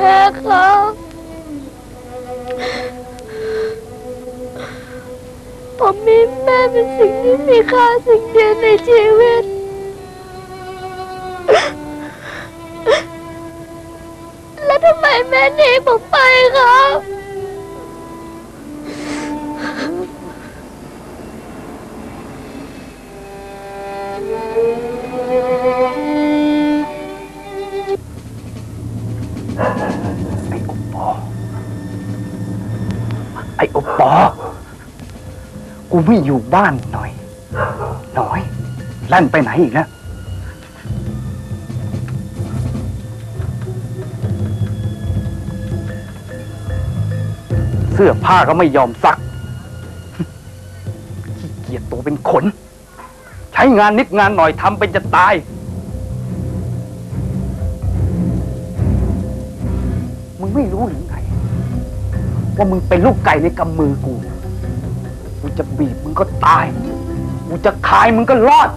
แม่ครับผมมีแม่เป็นสิ่งที่มีค่าสิ่งเดียวในชีวิต แล้วทำไมแม่หนีผมไปครับ ไม่อยู่บ้านหน่อย หน่อย ลั่นไปไหนอีกแล้วเสื้อผ้าก็ไม่ยอมซักขี้เกียจตัวเป็นขน ใช้งานนิดงานหน่อยทำเป็นจะตายมึงไม่รู้หรือไง ว่ามึงเป็นลูกไก่ในกำมือกู จะบีบมึงก็ตาย กูจะขายมึงก็รอด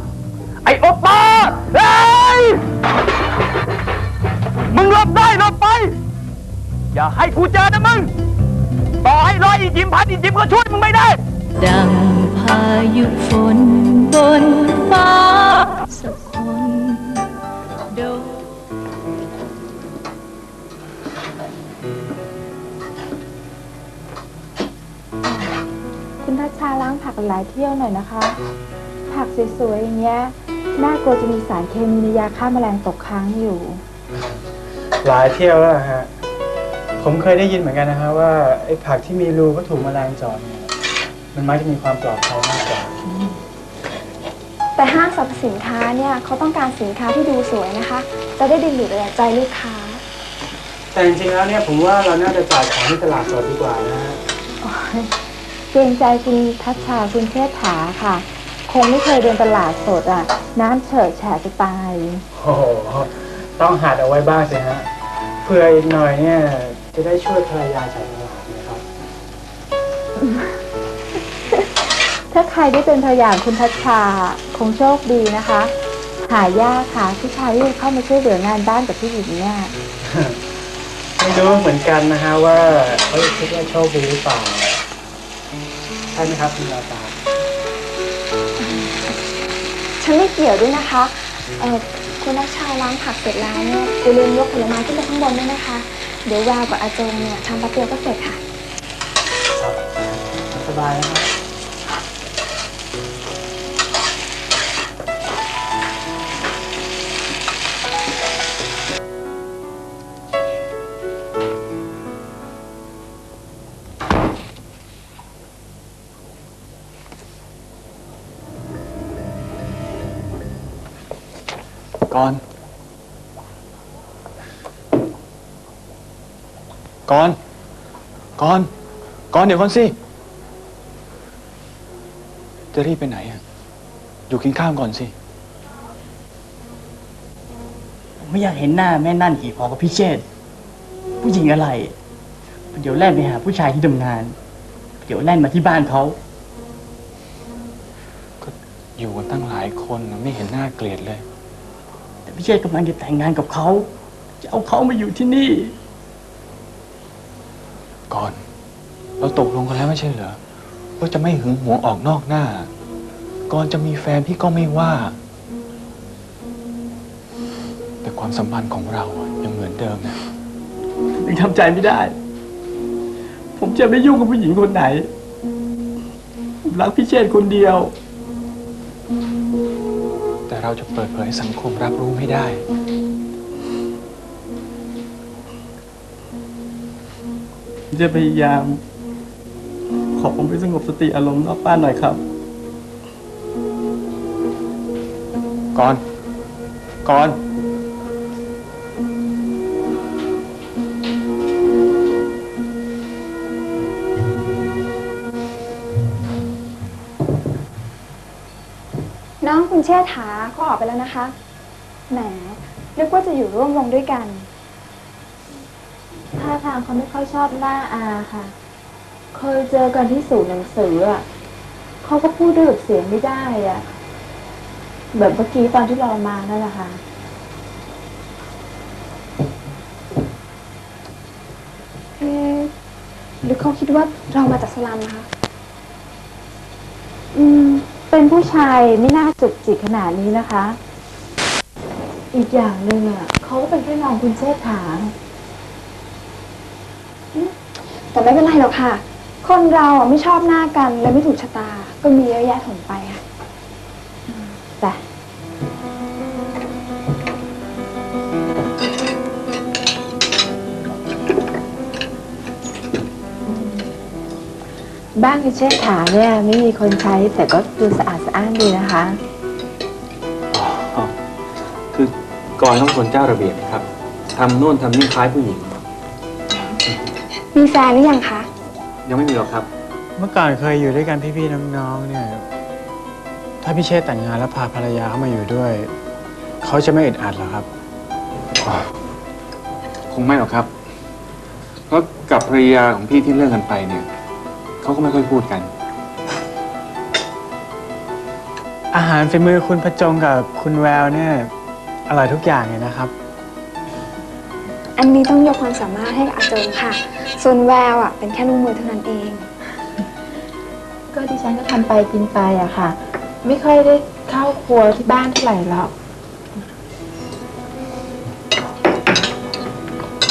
ไอ้โอปป้าเฮ้ย มึงหลบได้หลบไป อย่าให้กูเจอนะมึง ต่อให้ร้อยอีจิมพันอีจิมก็ช่วยมึงไม่ได้ ดังพายุฝนบนฟ้า คุณทัชชาล้างผักหลายเที่ยวหน่อยนะคะ ผักสวยๆอย่างเงี้ยน่ากลัวจะมีสารเคมีในยาฆ่าแมลงตกค้างอยู่ หลายเที่ยวแล้วฮะ ผมเคยได้ยินเหมือนกันนะฮะว่าไอ้ผักที่มีรูก็ถูกแมลงเจาะเนี่ยมันมักจะมีความปลอดภัยมากกว่า แต่ห้างสรรพสินค้าเนี่ยเขาต้องการสินค้าที่ดูสวยนะคะ จะได้ดึงดูดใจลูกค้า แต่จริงๆแล้วเนี่ยผมว่าเราน่าจะจ่ายของที่ตลาดสดดีกว่านะฮะ โอ๊ย เกรงใจคุณทัชชาคุณเชษฐาค่ะ คงไม่เคยเดินตลาดสดอะ น้ำเฉิดแฉะจะตาย โอ้โหต้องหัดเอาไว้บ้างสิฮะเพื่ออีกหน่อยเนี่ย จะได้ช่วยภรรยาจ่ายตลาดนะครับ ถ้าใครได้เป็นภรรยาของคุณทัชชาคงโชคดีนะคะ หายากค่ะผู้ชายที่จะเข้ามาช่วยเหลืองานบ้านกับผู้หญิงเนี่ย ไม่รู้เหมือนกันนะฮะว่าเขาจะคิดว่าโชคดีหรือเปล่า ใช่ไหมครับคุณลาตาฉันไม่เกี่ยวด้วยนะคะ เออคุณนักชาล้างผักเสร็จแล้วเนี่ยอย่าลืมยกผลไม้ขึ้นไปข้างบนด้วยนะคะ เดี๋ยววาวกับอาจงเนี่ยทำแป๊บเดียวก็เสร็จค่ะสบายนะครับ ก่อนก่อนก่อนก่อนเดี๋ยวก่อนสิ จะรีบไปไหนอะอยู่กินข้าวก่อนสิ ผมไม่อยากเห็นหน้าแม่นั่นขี่พอกับพี่เชษฐ์ผู้หญิงอะไร เดี๋ยวแล่นไปหาผู้ชายที่ทำงาน เดี๋ยวแล่นมาที่บ้านเขาก็อยู่กันตั้งหลายคนนะไม่เห็นหน้าเกลียดเลยแต่ พี่เชษฐ์กำลังจะแต่งงานกับเขา จะเอาเขามาอยู่ที่นี่ ก่อน เราตกลงกันแล้วไม่ใช่เหรอว่าจะไม่หึงหวงออกนอกหน้า ก่อนจะมีแฟนพี่ก็ไม่ว่า แต่ความสัมพันธ์ของเราอะยังเหมือนเดิมนะยังทำใจไม่ได้ ผมจะไม่ยุ่งกับผู้หญิงคนไหนผมรักพี่เชษฐ์คนเดียวแต่ เราจะเปิดเผยให้สังคมรับรู้ไม่ได้ จะพยายาม ขอผมไปสงบสติอารมณ์นอกบ้านหน่อยครับ ก่อน ก่อน น้องคุณเชษฐาเขาออกไปแล้วนะคะ แหมนึกว่าจะอยู่ร่วมวงด้วยกัน ท่าทางเขาไม่ค่อยชอบหน้าอาค่ะ เคยเจอกันที่ศูนย์หนังสืออะเขาก็พูดด้วยเสียงไม่ได้อะแบบเมื่อกี้ตอนที่เรามานั่นแหละค่ะหรือเขาคิดว่าเรามาจากสลัมนะคะ อืม เป็นผู้ชายไม่น่าจุกจิกขนาดนี้นะคะ อีกอย่างหนึ่งอะเขาก็เป็นแค่น้องคุณเชษฐาแต่ไม่เป็นไรหรอกค่ะ คนเราอะไม่ชอบหน้ากันและไม่ถูกชะตา ก็มีเยอะแยะถมไปค่ะจ้ะ บ้านคุณเชษฐาเนี่ยไม่มีคนใช้แต่ก็ดูสะอาดสะอ้านดีนะคะ อ๋อคือก่อนต้องคนเจ้าระเบียบครับทำโน่นทำนี่คล้ายผู้หญิง มีแฟนหรือยังคะ ยังไม่มีหรอกครับ เมื่อก่อนเคยอยู่ด้วยกันพี่ๆน้องๆเนี่ย ถ้าพี่เชษฐ์แต่งงานแล้วพาภรรยาเข้ามาอยู่ด้วย เขาจะไม่อึดอัดเหรอครับ คงไม่หรอกครับ เพราะกับภรรยาของพี่ที่เลิกกันไปเนี่ย เขาก็ไม่ค่อยพูดกัน อาหารฝีมือคุณประจงกับคุณแววเนี่ยอร่อยทุกอย่างเลยนะครับ อันนี้ต้องยกความสามารถให้กับอาจงค่ะ ส่วนแววอะเป็นแค่ลูกมือเท่านั้นเอง ก็ดิฉันก็ทำไปกินไปอะค่ะ ไม่ค่อยได้เข้าครัวที่บ้านเท่าไหร่หรอก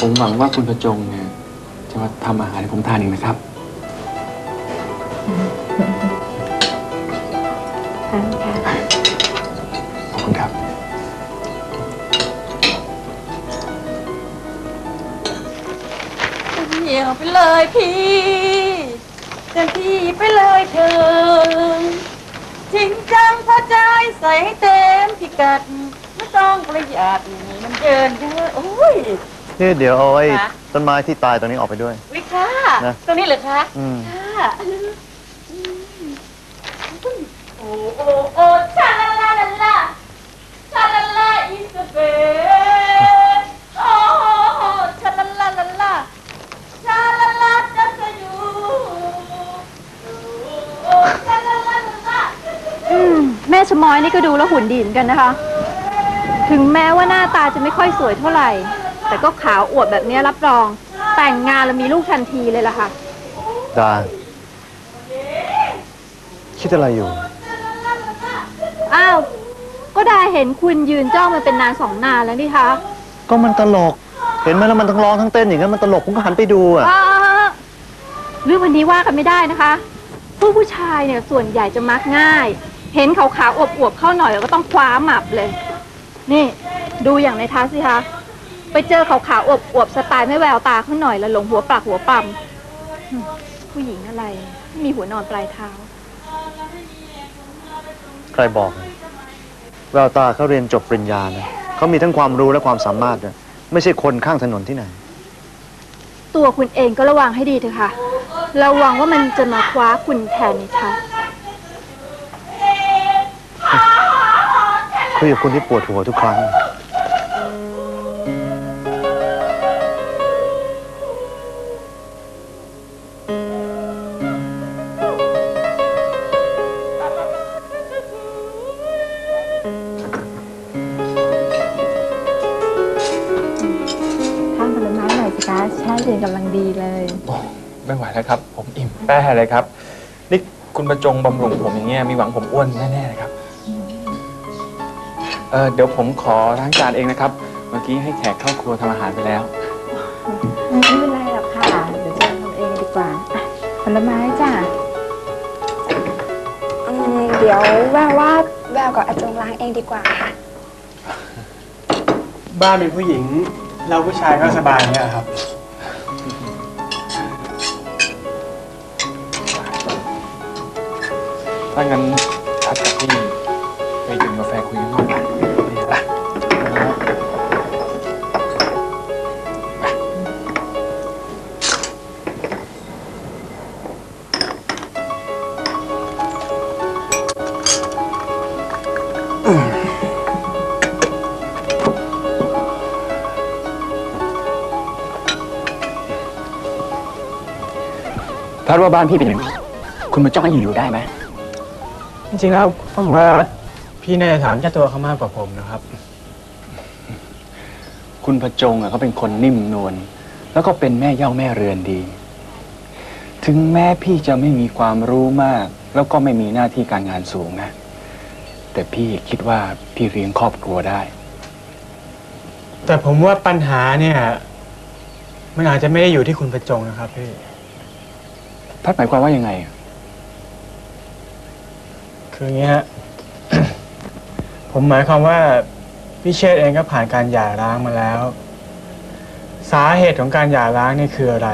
ผมหวังว่าคุณประจงเนี่ยจะมาทำอาหารให้ผมทานเองนะครับ เลยพี่เต็มที่ไปเลยเธอจริงจังพอใจใส่ให้เต็มพิกัดไม่ต้องประหยัดมันเกินเยอะโอ้ย นี่เดี๋ยวเอาไอ้คะต้นไม้ที่ตายตรงนี้ออกไปด้วย วิค่ะนะ ตรงนี้เหรอคะอืม ค่ะโอ้โอ้โอ้ชาลาลาลาลาชาลาลาอิสเบน ชะมอยนี่ก็ดูแล้วหุ่นดีเหมือนกันนะคะ ถึงแม้ว่าหน้าตาจะไม่ค่อยสวยเท่าไหร่ แต่ก็ขาวอวดแบบนี้รับรอง แต่งงานแล้วมีลูกทันทีเลยล่ะค่ะ ดา คิดอะไรอยู่ อ้าว ก็ได้เห็นคุณยืนจ้องมันเป็นนานสองนานแล้วนี่คะก็มันตลก เห็นไหมแล้วมันทั้งร้องทั้งเต้นอย่างนั้นมันตลกผมก็หันไปดูอะอ่าเรื่องวันนี้ว่ากันไม่ได้นะคะ ผู้ผู้ชายเนี่ยส่วนใหญ่จะมักง่าย เห็นขาวๆอวบๆเข้าหน่อยแล้วก็ต้องคว้าหมับเลย นี่ ดูอย่างในทัศน์สิคะไปเจอขาวๆอวบๆสไตล์ไม่แววตาเขาหน่อยแล้วหลงหัวปลักหัวปั๊มหึผู้หญิงอะไรไม่มีหัวนอนปลายเท้า ใครบอก แววตาเขาเรียนจบปริญญานะเขามีทั้งความรู้และความสามารถนะไม่ใช่คนข้างถนนที่ไหน ตัวคุณเองก็ระวังให้ดีเถอะค่ะ ระวังว่ามันจะมาคว้าคุณแทนในทัศน์ คุยกับคนที่ปวดหัวทุกครั้งทานผลไม้หน่อยสิคะแช่เย็นกำลังดีเลยไม่ไหวแล้วครับ ผมอิ่มแป้เลยครับ นี่คุณประจงบำรุงผมอย่างเงี้ยมีหวังผมอ้วนแน่ๆเลยครับ เออเดี๋ยวผมขอล้างจานเองนะครับ เมื่อกี้ให้แขกเข้าครัวทำอาหารไปแล้ว ไม่เป็นไรหรอกค่ะ เดี๋ยวจะทำเองดีกว่าอะผลไม้จ้ะอืมเดี๋ยวแววว่าแววกับอาจงล้างเองดีกว่าค่ะ บ้านเป็นผู้หญิง เราผู้ชายก็สบายเนี่ยครับ ถ้างั้นทัดกับพี่ไปดื่มกาแฟคุยกันหน่อย พัดว่าบ้านพี่เป็นอย่างนี้คุณมาจ้องให้อยู่ๆได้ไหมจริงๆแล้วผมว่าพี่น่าจะถามเจ้าตัวเขามากกว่าผมนะครับ คุณประจงอะเขาเป็นคนนิ่มนวลแล้วก็เป็นแม่เย่าแม่เรือนดี ถึงแม้พี่จะไม่มีความรู้มาก แล้วก็ไม่มีหน้าที่การงานสูงนะ แต่พี่คิดว่าพี่เลี้ยงครอบครัวได้ แต่ผมว่าปัญหาเนี่ย มันอาจจะไม่ได้อยู่ที่คุณประจงนะครับพี่ พัดหมายความว่ายังไง คืออย่างนี้ฮะ ผมหมายความว่าพี่เชษฐ์เองก็ผ่านการหย่าร้างมาแล้ว สาเหตุของการหย่าร้างนี่คืออะไร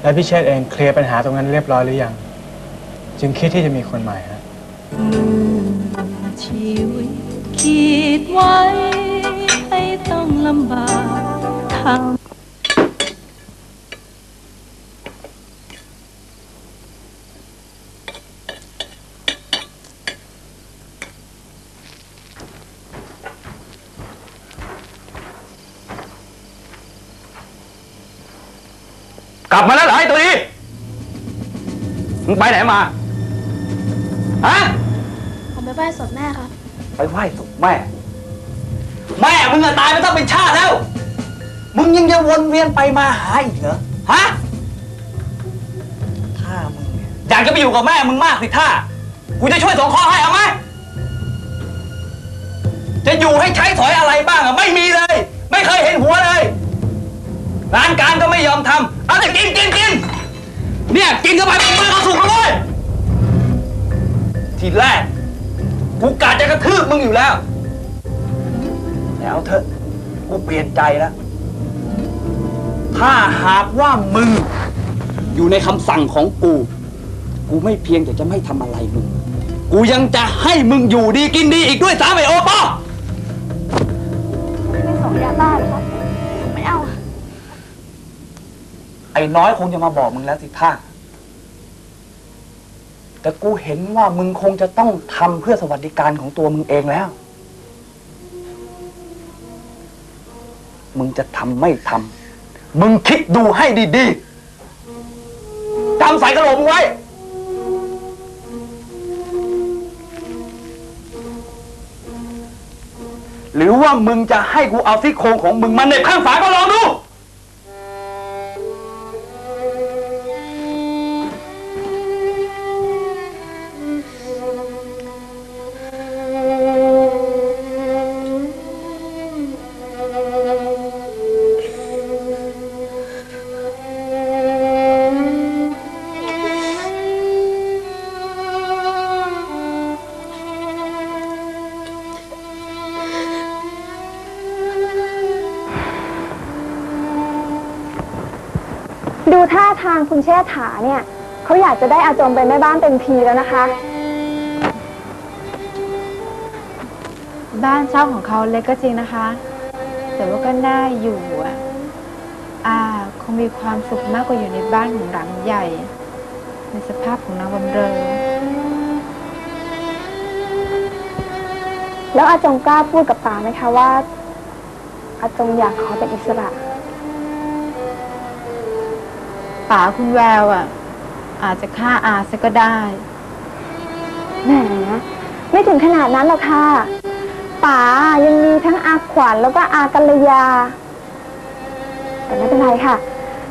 และพี่เชษฐ์เองเคลียร์ปัญหาตรงนั้นเรียบร้อยหรือยัง จึงคิดที่จะมีคนใหม่ฮะชีวิตคิดไว้ให้ต้องลำบากทา กลับมาแล้วเหรอไอ้ตัวนี้มึงไปไหนมา ฮะ ผมไปไหว้ศพแม่ครับ ไปไหว้ศพแม่ แม่มึงอะตายไปต้องเป็นชาติแล้ว มึงยังจะวนเวียนไปมาหาอีกเหรอ ฮะ ถ้ามึงเนี่ยอยากจะไปอยู่กับแม่มึงมากสิท่า กูจะช่วยสงเคราะห์ให้เอาไหม จะอยู่ให้ใช้สอยอะไรบ้างอะไม่มีเลย ไม่เคยเห็นหัวเลย งานการก็ไม่ยอมทำเอาแต่กินกินกินเนี่ยกินเข้าไปเป็นมือเขาสุกแล้วเว้ยทีแรกกูกะจะกระทืบมึงอยู่แล้วแต่เอาเถอะกูเปลี่ยนใจแล้ว ถ้าหากว่ามึง อยู่ในคำสั่งของกู กูไม่เพียงแต่จะไม่ทำอะไรมึง กูยังจะให้มึงอยู่ดีกินดีอีกด้วยซ้ำไอโอปอ น้อยคงจะมาบอกมึงแล้วสิท่าแต่กูเห็นว่ามึงคงจะต้องทำเพื่อสวัสดิการของตัวมึงเองแล้ว มึงจะทำไม่ทำมึงคิดดูให้ดีๆจำใส่กระโหลกมึงไว้หรือว่ามึงจะให้กูเอาซี่โครงของมึงมาเหน็บข้างฝาก็ลองดูดู ทางคุณเชษฐาเนี่ยเขาอยากจะได้อาจมเป็นแม่บ้านเต็มทีแล้วนะคะ บ้านเช่าของเขาเล็กก็จริงนะคะ แต่ว่าก็น่าอยู่อะอาคงมีความสุขมากกว่าอยู่ในบ้านของหลังใหญ่ ในสภาพของนางบำเรอแล้วอาจงกล้าพูดกับป๋าไหมคะว่า อาจงอยากขอเป็นอิสระ ป๋าคุณแววอะ อาจจะฆ่าอาซะก็ได้ แหมไม่ถึงขนาดนั้นหรอกค่ะป๋ายังมีทั้งอาขวัญแล้วก็อากัลยา แต่ไม่เป็นไรค่ะ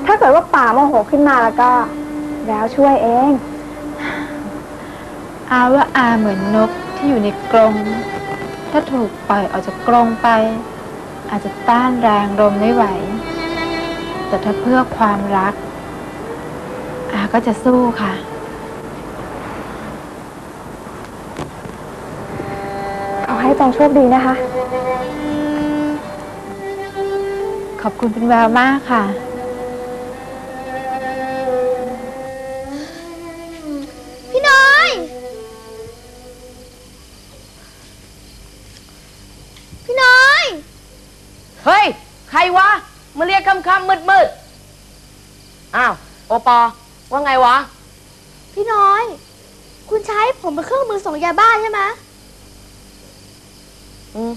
ถ้าเกิดว่าป๋าโมโหขึ้นมาแล้วก็ แล้วช่วยเอง อาว่าอาเหมือนนกที่อยู่ในกรงถ้าถูกปล่อยออกจากกรงไป อาจจะต้านแรงลมไม่ไหว แต่ถ้าเพื่อความรัก อาก็จะสู้ค่ะขอให้จงโชคดีนะคะ ขอบคุณเป็นแววมากค่ะ พี่น้อย พี่น้อย เฮ้ย ใครวะ มาเรียกค่ำๆมืดๆ อ้าว โอปอ ว่าไงวะ พี่น้อย คุณใช้ผมเป็นเครื่องมือส่งยาบ้าใช่ไหมอืม